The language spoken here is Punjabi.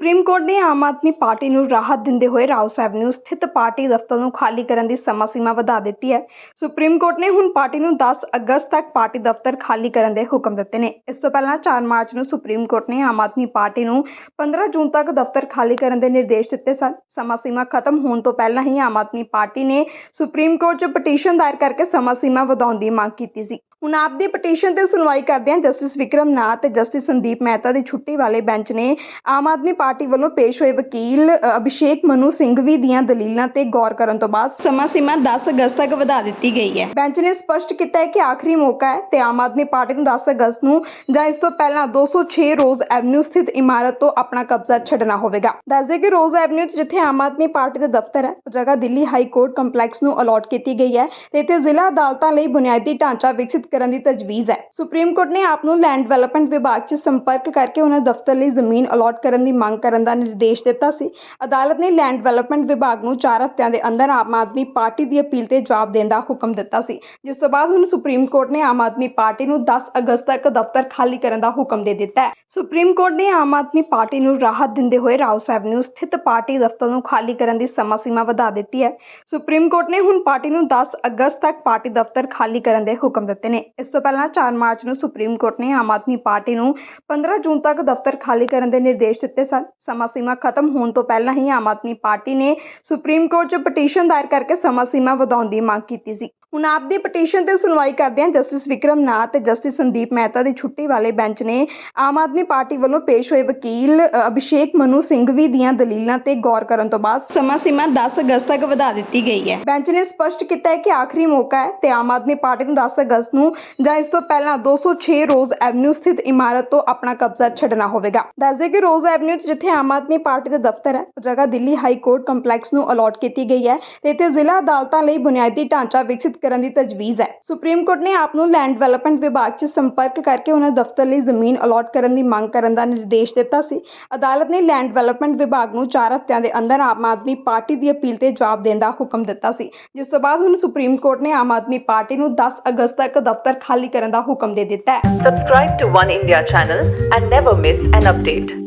ਸੁਪਰੀਮ ਕੋਰਟ ਨੇ ਆਮ ਆਦਮੀ ਪਾਰਟੀ ਨੂੰ ਰਾਹਤ ਦਿੰਦੇ ਹੋਏ ਰਾਓ ਸਾਹਿਬ ਨੂੰ ਸਥਿਤ ਪਾਰਟੀ ਦਫ਼ਤਰ ਨੂੰ ਖਾਲੀ ਕਰਨ ਦੀ ਸਮਾਂ ਸੀਮਾ ਵਧਾ ਦਿੱਤੀ ਹੈ। ਸੁਪਰੀਮ ਕੋਰਟ ਨੇ ਹੁਣ ਪਾਰਟੀ ਨੂੰ 10 ਅਗਸਤ ਤੱਕ ਪਾਰਟੀ ਦਫ਼ਤਰ ਖਾਲੀ ਕਰਨ ਦੇ ਹੁਕਮ ਦਿੱਤੇ ਨੇ। ਇਸ ਤੋਂ ਪਹਿਲਾਂ 4 ਮਾਰਚ ਨੂੰ ਸੁਪਰੀਮ ਕੋਰਟ ਨੇ ਆਮ ਆਦਮੀ ਪਾਰਟੀ ਨੂੰ 15 ਜੂਨ ਤੱਕ ਦਫ਼ਤਰ ਖਾਲੀ ਕਰਨ ਦੇ ਨਿਰਦੇਸ਼ ਦਿੱਤੇ ਸਨ। ਸਮਾਂ ਸੀਮਾ ਖਤਮ ਹੋਣ ਤੋਂ ਪਹਿਲਾਂ ਹੀ ਆਮ ਆਦਮੀ ਪਾਰਟੀ ਨੇ ਸੁਪਰੀਮ ਕੋਰਟ 'ਚ ਪਟੀਸ਼ਨ ਦਾਇਰ ਕਰਕੇ ਸਮਾਂ ਸੀਮਾ ਵਧਾਉਣ ਦੀ ਮੰਗ ਕੀਤੀ ਸੀ। ਹੁਣ ਆਪ ਦੀ ਪਟੀਸ਼ਨ ਤੇ ਸੁਣਵਾਈ ਕਰਦਿਆਂ ਜਸਟਿਸ ਵਿਕਰਮ ਨਾਥ ਤੇ ਜਸਟਿਸ ਸੰਦੀਪ ਮਹਿਤਾ ਦੀ ਛੁੱਟੀ ਵਾਲੇ ਬੈਂਚ ਨੇ ਆਮ ਆਦਮੀ ਪਾਰਟੀ ਵੱਲੋਂ ਪੇਸ਼ ਹੋਏ ਵਕੀਲ ਅਭਿਸ਼ੇਕ ਮਨੂ ਸਿੰਘਵੀ ਦੀਆਂ ਦਲੀਲਾਂ ਤੇ ਗੌਰ ਕਰਨ ਤੋਂ ਬਾਅਦ ਸਮਾਂ ਸੀਮਾ 10 ਅਗਸਤ ਤੱਕ ਵਧਾ ਦਿੱਤੀ ਗਈ ਹੈ। ਬੈਂਚ ਨੇ ਸਪਸ਼ਟ ਕੀਤਾ ਹੈ ਕਿ ਆਖਰੀ ਮੌਕਾ ਹੈ ਤੇ ਆਮ ਆਦਮੀ ਪਾਰਟੀ ਨੂੰ 10 ਅਗਸਤ ਨੂੰ ਜਾਂ ਇਸ ਤੋਂ ਪਹਿਲਾਂ 206 ਰੋਜ਼ ਐਵਨਿਊ ਸਥਿਤ ਇਮਾਰਤ ਤੋਂ ਆਪਣਾ ਕਬਜ਼ਾ ਛੱਡਣਾ ਹੋਵੇਗਾ। ਦੱਸਦੇ ਕਿ ਰੋਜ਼ ਐਵਨਿਊ 'ਚ ਜਿੱਥੇ ਆਮ ਆਦਮੀ ਪਾਰਟੀ ਦਾ ਦਫ਼ਤਰ ਹੈ, ਉਹ ਜਗ੍ਹਾ ਦਿੱਲੀ ਹਾਈ ਕੋਰਟ ਕੰਪਲੈਕਸ ਨੂੰ ਅਲਾਟ ਕੀਤੀ ਗਈ ਹੈ ਤੇ ਇੱਥੇ ਜ਼ਿਲ੍ਹਾ ਅਦਾਲਤਾਂ ਲਈ ਬੁਨਿਆਦੀ ਢਾਂਚਾ ਵਿਕਸਿਤ ਕਰਨ ਦੀ ਤਜਵੀਜ਼ ਹੈ। ਸੁਪਰੀਮ ਕੋਰਟ ਨੇ ਆਪ ਨੂੰ ਲੈਂਡ ਡਿਵੈਲਪਮੈਂਟ ਵਿਭਾਗ 'ਚ ਸੰਪਰਕ ਕਰਕੇ ਉਹਨਾਂ ਦਫ਼ਤਰ ਲਈ ਜ਼ਮੀਨ ਅਲਾਟ ਕਰਨ ਦੀ ਮੰਗ ਕਰਨ ਦਾ ਨਿਰਦੇਸ਼ ਦਿੱਤਾ ਸੀ। ਅਦਾਲਤ ਨੇ ਲੈਂਡ ਡਿਵੈਲਪਮੈਂਟ ਵਿਭਾਗ ਨੂੰ 4 ਹਫ਼ਤਿਆਂ ਦੇ ਅੰਦਰ ਆਮ ਆਦਮੀ ਪਾਰਟੀ ਦੀ ਅਪੀਲ ਤੇ ਜਵਾਬ ਦੇਣ ਦਾ ਹੁਕਮ ਦਿੱਤਾ ਸੀ। ਜਿਸ ਤੋਂ ਬਾਅਦ ਹੁਣ ਸੁਪਰੀਮ ਕੋਰਟ ਨੇ ਆਮ ਆਦਮੀ ਪਾਰਟੀ ਨੂੰ 10 ਅਗਸਤ ਤੱਕ ਦਫ਼ਤਰ ਖਾਲੀ ਕਰਨ ਦਾ ਹੁਕਮ ਦੇ ਦਿੱਤਾ ਹੈ। ਸੁਪਰੀਮ ਕੋਰਟ ਨੇ ਆਮ ਆਦਮੀ ਪਾਰਟੀ ਨੂੰ ਰਾਹਤ ਦਿੰਦੇ ਹੋਏ ਰਾਓ ਸਾਹਿਬ ਨੂੰ ਸਥਿਤ ਪਾਰਟੀ ਦਫ਼ਤਰ ਨੂੰ ਖਾਲੀ ਕਰਨ ਦੀ ਸਮਾਂ ਸੀਮਾ ਵਧਾ ਦਿੱਤੀ ਹੈ। ਸੁਪਰੀਮ ਕੋਰਟ ਨੇ ਹੁਣ ਪਾਰਟੀ ਨੂੰ 10 ਅਗਸਤ ਤੱਕ ਪਾਰਟੀ ਦਫ਼ਤਰ ਖਾਲੀ ਕਰਨ ਦੇ ਹੁਕਮ ਦਿੱਤੇ ਨੇ। ਇਸ ਤੋਂ ਪਹਿਲਾਂ 4 ਮਾਰਚ ਨੂੰ ਸੁਪਰੀਮ ਕੋਰਟ ਨੇ ਆਮ ਆਦਮੀ ਪਾਰਟੀ ਨੂੰ 15 ਜੂਨ ਤੱਕ ਦਫ਼ਤਰ ਖਾਲੀ ਕਰਨ ਦੇ ਨਿਰਦੇਸ਼ ਦਿੱਤੇ ਸਨ। ਸਮਾਂ ਸੀਮਾ ਖਤਮ ਹੋਣ ਤੋਂ ਪਹਿਲਾਂ ਹੀ ਆਮ ਆਦਮੀ ਪਾਰਟੀ ਨੇ ਸੁਪਰੀਮ ਕੋਰਟ 'ਚ ਪਟੀਸ਼ਨ ਦਾਇਰ ਕਰਕੇ ਸਮਾਂ ਸੀਮਾ ਵਧਾਉਣ ਦੀ ਮੰਗ ਕੀਤੀ ਸੀ। ਹੁਣ ਆਪ ਦੀ ਪਟੀਸ਼ਨ ਤੇ ਸੁਣਵਾਈ ਕਰਦਿਆਂ ਜਸਟਿਸ ਵਿਕਰਮ ਨਾਥ ਤੇ ਜਸਟਿਸ ਸੰਦੀਪ ਮਹਿਤਾ ਦੀ ਛੁੱਟੀ ਵਾਲੇ ਬੈਂਚ ਨੇ ਆਮ ਆਦਮੀ ਪਾਰਟੀ ਵੱਲੋਂ ਪੇਸ਼ ਹੋਏ ਵਕੀਲ ਅਭਿਸ਼ੇਕ ਮਨੂ ਸਿੰਘਵੀ ਦੀਆਂ ਦਲੀਲਾਂ ਤੇ ਗੌਰ ਕਰਨ ਤੋਂ ਬਾਅਦ ਸਮਾਂ ਸੀਮਾ 10 ਅਗਸਤ ਤੱਕ ਵਧਾ ਦਿੱਤੀ ਗਈ ਹੈ। ਬੈਂਚ ਨੇ ਸਪਸ਼ਟ ਕੀਤਾ ਹੈ ਕਿ ਆਖਰੀ ਮੌਕਾ ਹੈ ਤੇ ਆਮ ਆਦਮੀ ਪਾਰਟੀ ਨੂੰ 10 ਅਗਸਤ ਨੂੰ ਜਾਂ ਇਸ ਤੋਂ ਪਹਿਲਾਂ 206 ਰੋਜ਼ ਐਵਨਿਊ ਸਥਿਤ ਇਮਾਰਤ ਤੋਂ ਆਪਣਾ ਕਬਜ਼ਾ ਛੱਡਣਾ ਹੋਵੇਗਾ। ਦੱਸਦੇ ਕਿ ਰੋਜ਼ ਐਵਨਿਊ 'ਚ ਜਿੱਥੇ ਆਮ ਆਦਮੀ ਪਾਰਟੀ ਦਾ ਦਫ਼ਤਰ ਹੈ, ਉਹ ਜਗ੍ਹਾ ਦਿੱਲੀ ਹਾਈ ਕੋਰਟ ਕੰਪਲੈਕਸ ਨੂੰ ਅਲਾਟ ਕੀਤੀ ਗਈ ਹੈ ਤੇ ਇੱਥੇ ਜ਼ਿਲ੍ਹਾ ਅਦਾਲਤਾਂ ਲਈ ਬੁਨਿਆਦੀ ਢਾਂਚਾ ਵਿਕਸਿਤ ਕਰਨ ਦੀ ਤਜਵੀਜ਼ ਹੈ। ਸੁਪਰੀਮ ਕੋਰਟ ਨੇ ਆਪ ਨੂੰ ਲੈਂਡ ਡਿਵੈਲਪਮੈਂਟ ਵਿਭਾਗ 'ਚ ਸੰਪਰਕ ਕਰਕੇ ਉਹਨਾਂ ਦਫ਼ਤਰ ਲਈ ਜ਼ਮੀਨ ਅਲਾਟ ਕਰਨ ਦੀ ਮੰਗ ਕਰਨ ਦਾ ਨਿਰਦੇਸ਼ ਦਿੱਤਾ ਸੀ। ਅਦਾਲਤ ਨੇ ਲੈਂਡ ਡਿਵੈਲਪਮੈਂਟ ਵਿਭਾਗ ਨੂੰ 4 ਹਫ਼ਤਿਆਂ ਦੇ ਅੰਦਰ ਆਮ ਆਦਮੀ ਪਾਰਟੀ ਦੀ ਅਪੀਲ ਤੇ ਜਵਾਬ ਦੇਣ ਦਾ ਹੁਕਮ ਦਿੱਤਾ ਸੀ। ਜਿਸ ਤੋਂ ਬਾਅਦ ਹੁਣ ਸੁਪਰੀਮ ਕੋਰਟ ਨੇ ਆਮ ਆਦਮੀ ਪਾਰਟੀ ਨੂੰ 10 ਅਗਸਤ ਤੱਕ ਦਫ਼ਤਰ ਖਾਲੀ ਕਰਨ ਦਾ ਹੁਕਮ ਦੇ ਦਿੱਤਾ ਹੈ। Subscribe to One India channel and never miss an update.